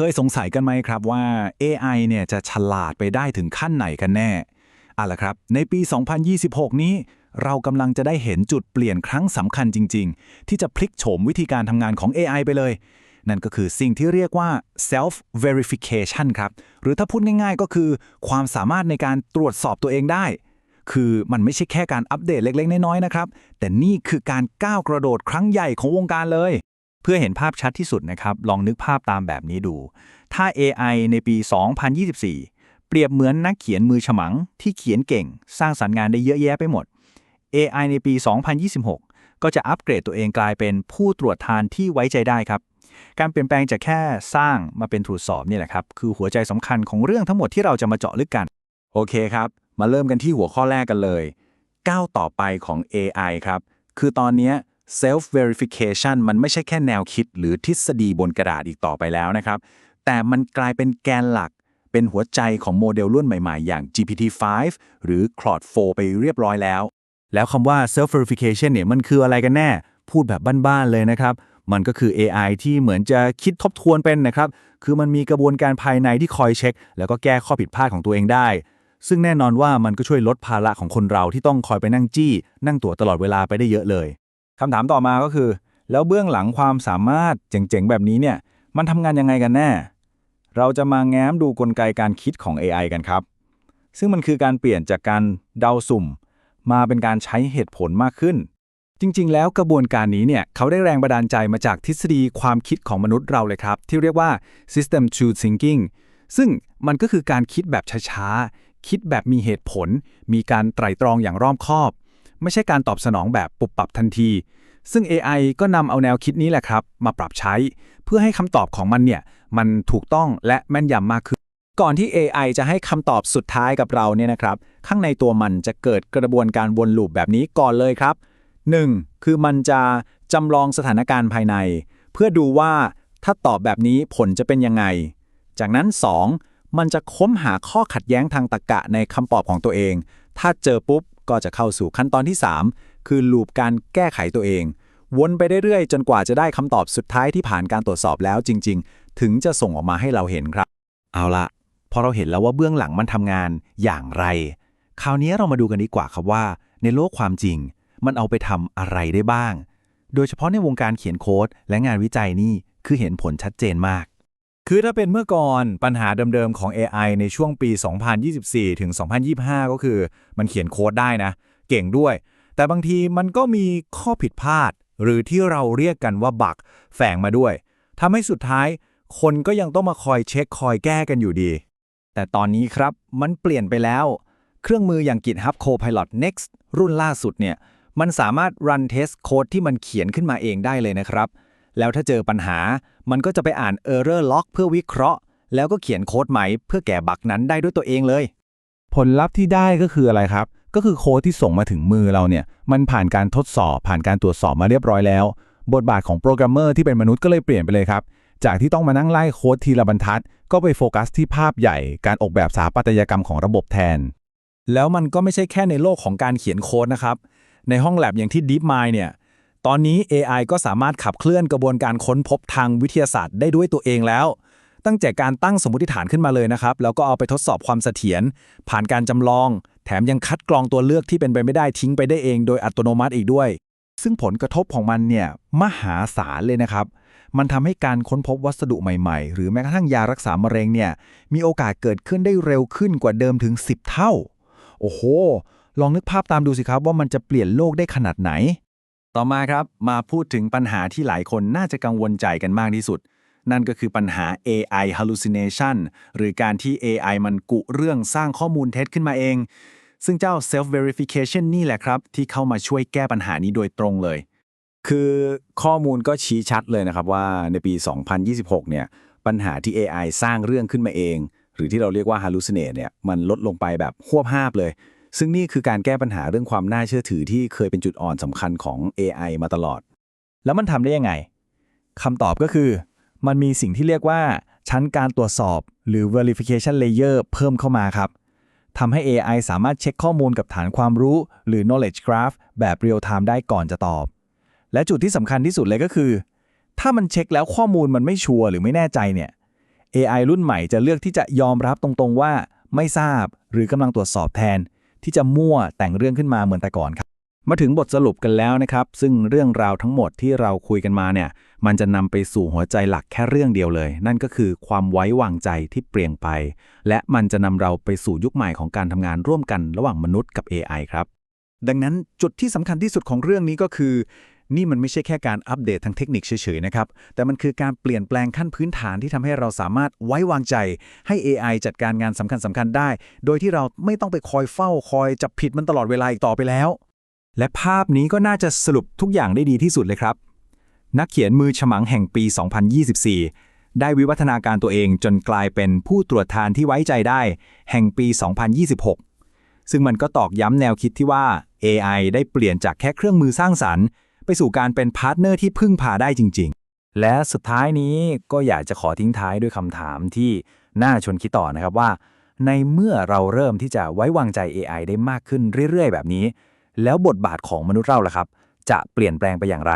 เคยสงสัยกันไหมครับว่า AI เนี่ยจะฉลาดไปได้ถึงขั้นไหนกันแน่เอาล่ะครับ ในปี 2026 นี้ เรากำลังจะได้เห็นจุดเปลี่ยนครั้งสำคัญจริง ๆ ที่จะพลิกโฉมวิธีการทำงานของ AI ไปเลย นั่นก็คือสิ่งที่เรียกว่า self verification ครับ หรือถ้าพูดง่ายๆ ก็คือ ความสามารถในการตรวจสอบตัวเองได้ คือมันไม่ใช่แค่การอัปเดตเล็กๆ น้อยๆ นะครับ แต่นี่คือการก้าวกระโดดครั้งใหญ่ของวงการเลย เพื่อเห็นภาพชัดที่สุดนะครับ ลองนึกภาพตามแบบนี้ดู ถ้า AI ในปี 2024 เปรียบเหมือนนักเขียนมือฉมัง ที่เขียนเก่ง สร้างสรรค์งานได้เยอะแยะไปหมด AI ในปี 2026 ก็จะอัปเกรดตัวเองกลายเป็นผู้ตรวจทานที่ไว้ใจได้ครับ การเปลี่ยนแปลงจากแค่สร้างมาเป็นตรวจสอบนี่แหละครับ คือหัวใจสำคัญของเรื่องทั้งหมดที่เราจะมาเจาะลึกกัน โอเคครับ มาเริ่มกันที่หัวข้อแรกกันเลย ก้าวต่อไปของ AI ครับ คือตอนนี้ self verification มันไม่ใช่แค่แนวคิดหรือทฤษฎีบนกระดาษอีกต่อไปแล้วนะครับ แต่มันกลายเป็นแกนหลัก เป็นหัวใจของโมเดลรุ่นใหม่ๆ อย่าง GPT-5 หรือ Claude 4 ไปเรียบร้อยแล้ว แล้วคำว่า self verification เนี่ยมันคืออะไรกันแน่ พูดแบบบ้านๆเลยนะครับ มันก็คือ AI ที่เหมือนจะคิดทบทวนเป็นนะครับ คือมันมีกระบวนการภายในที่คอยเช็ค แล้วก็แก้ข้อผิดพลาดของตัวเองได้ซึ่งแน่นอนว่ามันก็ช่วยลดภาระของคนเราที่ต้องคอยไปนั่งจี้ นั่งตั๋วตลอดเวลาไปได้เยอะเลย คำถามต่อมาก็คือ แล้วเบื้องหลังความสามารถเจ๋งๆ แบบนี้เนี่ย มันทำงานยังไงกันแน่ เราจะมาแง้มดูกลไกการคิดของ AI กันครับ ซึ่งมันคือการเปลี่ยนจากการเดาสุ่ม มาเป็นการใช้เหตุผลมากขึ้น จริง ๆ แล้วกระบวนการนี้เนี่ยเขาได้แรงบันดาลใจมาจากทฤษฎีความคิดของมนุษย์เราเลยครับ ที่เรียกว่า system to thinking ซึ่งมันก็คือการคิดแบบช้าๆ คิดแบบมีเหตุผล มีการไตร่ตรองอย่างรอบคอบ ไม่ใช่การตอบสนองแบบปุบปับทันที ซึ่ง AI ก็นำเอาแนวคิดนี้แหละครับ มาปรับใช้ เพื่อให้คำตอบของมันเนี่ย มันถูกต้องและแม่นยำมากขึ้น ก่อนที่ AI จะให้คำตอบสุดท้ายกับเราเนี่ยนะครับ ข้างในตัวมันจะเกิดกระบวนการวนลูปแบบนี้ก่อนเลยครับ 1. คือมันจะจำลองสถานการณ์ภายใน เพื่อดูว่าถ้าตอบแบบนี้ผลจะเป็นยังไง จากนั้น 2. มันจะค้นหาข้อขัดแย้งทางตรรกะในคำตอบของตัวเอง ถ้าเจอปุ๊บ ก็จะเข้าสู่ขั้นตอนที่ 3 คือลูปการแก้ไขตัวเอง วนไปเรื่อยๆ จนกว่าจะได้คำตอบสุดท้ายที่ผ่านการตรวจสอบแล้วจริง ๆ ถึงจะส่งออกมาให้เราเห็นครับ เอาละพอเราเห็นแล้วว่าเบื้องหลังมันทำงานอย่างไร คราวนี้เรามาดูกันดีกว่าครับว่า ในโลกความจริง มันเอาไปทำอะไรได้บ้าง โดยเฉพาะในวงการเขียนโค้ดและงานวิจัยนี่คือเห็นผลชัดเจนมาก คือถ้าเป็นเมื่อก่อนปัญหาเดิมๆของ AI ในช่วงปี 2024 ถึง 2025 ก็คือ มันเขียนโค้ดได้นะ เก่งด้วย แต่บางทีมันก็มีข้อผิดพลาด หรือที่เราเรียกกันว่าบักแฝงมาด้วยทำให้สุดท้าย คนก็ยังต้องมาคอยเช็คคอยแก้กันอยู่ดี แต่ตอนนี้ครับมันเปลี่ยนไปแล้ว เครื่องมืออย่าง GitHub Copilot Next รุ่นล่าสุดเนี่ยมันสามารถ run test code ที่มันเขียนขึ้นมาเองได้เลยนะครับ แล้วถ้าเจอปัญหา มันก็จะไปอ่าน error log เพื่อวิเคราะห์ แล้วก็เขียนโค้ดใหม่เพื่อแก้บั๊กนั้นได้ด้วยตัวเองเลย ผลลัพธ์ที่ได้ก็คืออะไรครับ ก็คือโค้ดที่ส่งมาถึงมือเราเนี่ย มันผ่านการทดสอบ ผ่านการตรวจสอบมาเรียบร้อยแล้ว บทบาทของโปรแกรมเมอร์ที่เป็นมนุษย์ก็เลยเปลี่ยนไปเลยครับ จากที่ต้องมานั่งไล่โค้ดทีละบรรทัด ก็ไปโฟกัสที่ภาพใหญ่ การออกแบบสถาปัตยกรรมของระบบแทน แล้วมันก็ไม่ใช่แค่ในโลกของการเขียนโค้ดนะครับ ในห้องแลบอย่างที่ DeepMind เนี่ย ตอนนี้ AI ก็สามารถขับเคลื่อนกระบวนการค้นพบทางวิทยาศาสตร์ได้ด้วยตัวเองแล้ว ตั้งแต่การตั้งสมมติฐานขึ้นมาเลยนะครับ แล้วก็เอาไปทดสอบความเสถียรผ่านการจำลอง แถมยังคัดกรองตัวเลือกที่เป็นไปไม่ได้ทิ้งไปได้เองโดยอัตโนมัติอีกด้วย ซึ่งผลกระทบของมันเนี่ยมหาศาลเลยนะครับ มันทำให้การค้นพบวัสดุใหม่ๆ หรือแม้กระทั่งยารักษามะเร็งเนี่ยมีโอกาสเกิดขึ้นได้เร็วขึ้นกว่าเดิมถึง 10 เท่า โอ้โห ลองนึกภาพตามดูสิครับว่ามันจะเปลี่ยนโลกได้ขนาดไหน ต่อมาครับมาพูดถึงปัญหาที่หลายคนน่าจะกังวลใจกันมากที่สุด นั่นก็คือปัญหา AI hallucination หรือการที่ AI มันกุเรื่องสร้างข้อมูลเท็จขึ้นมาเอง ซึ่งเจ้า self verification นี่แหละครับ ที่เข้ามาช่วยแก้ปัญหานี้โดยตรงเลย คือข้อมูลก็ชี้ชัดเลยนะครับว่าในปี 2026 เนี่ยปัญหาที่ AI สร้างเรื่องขึ้นมาเอง หรือที่เราเรียกว่า hallucinate เนี่ยมันลดลงไปแบบหวบห้าบเลย ซึ่งนี่คือการแก้ปัญหาเรื่องความน่าเชื่อถือที่เคยเป็นจุดอ่อนสำคัญของ AI มาตลอด แล้วมันทำได้ยังไงคำตอบก็คือ มันมีสิ่งที่เรียกว่า ชั้นการตรวจสอบหรือ verification layer เพิ่มเข้ามาครับทำให้ AI สามารถเช็คข้อมูลกับฐานความรู้ หรือ knowledge graph แบบ real time ได้ก่อนจะตอบ และจุดที่สำคัญที่สุดเลยก็คือ ถ้ามันเช็คแล้วข้อมูลมันไม่ชัวร์หรือไม่แน่ใจเนี่ย AI รุ่นใหม่จะเลือกที่จะยอมรับตรงๆว่า ไม่ทราบ หรือกำลังตรวจสอบแทน ที่จะมั่วแต่งเรื่องขึ้นมาเหมือนแต่ก่อนครับ มาถึงบทสรุปกันแล้วนะครับ ซึ่งเรื่องราวทั้งหมดที่เราคุยกันมาเนี่ย มันจะนำไปสู่หัวใจหลักแค่เรื่องเดียวเลย นั่นก็คือความไว้วางใจที่เปลี่ยนไป และมันจะนำเราไปสู่ยุคใหม่ของการทำงานร่วมกันระหว่างมนุษย์กับ AI ครับ ดังนั้นจุดที่สำคัญที่สุดของเรื่องนี้ก็คือ นี่มันไม่ใช่แค่การอัปเดตทางเทคนิคเฉยๆนะครับ แต่มันคือการเปลี่ยนแปลงขั้นพื้นฐานที่ทำให้เราสามารถไว้วางใจ ให้ AI จัดการงานสำคัญสคัญๆได้ โดยที่เราไม่ต้องไปคอยเฝ้าคอยจับผิดมันตลอดเวลาอีกต่อไปแล้ว และภาพนี้ก็น่าจะสรุปทุกอย่างได้ดีที่สุดเลยครับ นักเขียนมือฉมังแห่งปี 2024 ได้วิวัฒนาการตัวเองจนกลายเป็นผู้ตรวจทานที่ไว้ใจได้ แห่งปี 2026ซึ่งมันก็ตอกย้ำแนวคิดที่ว่า AI ได้เปลี่ยนจากแค่เครื่องมือสร้างสรรค์ ไปสู่การเป็นพาร์ทเนอร์ที่พึ่งพาได้จริง ๆ และสุดท้ายนี้ก็อยากจะขอทิ้งท้ายด้วยคำถามที่น่าชวนคิดต่อนะครับว่า ในเมื่อเราเริ่มที่จะไว้วางใจ AI ได้มากขึ้นเรื่อยๆ แบบนี้ แล้วบทบาทของมนุษย์เราล่ะครับ จะเปลี่ยนแปลงไปอย่างไร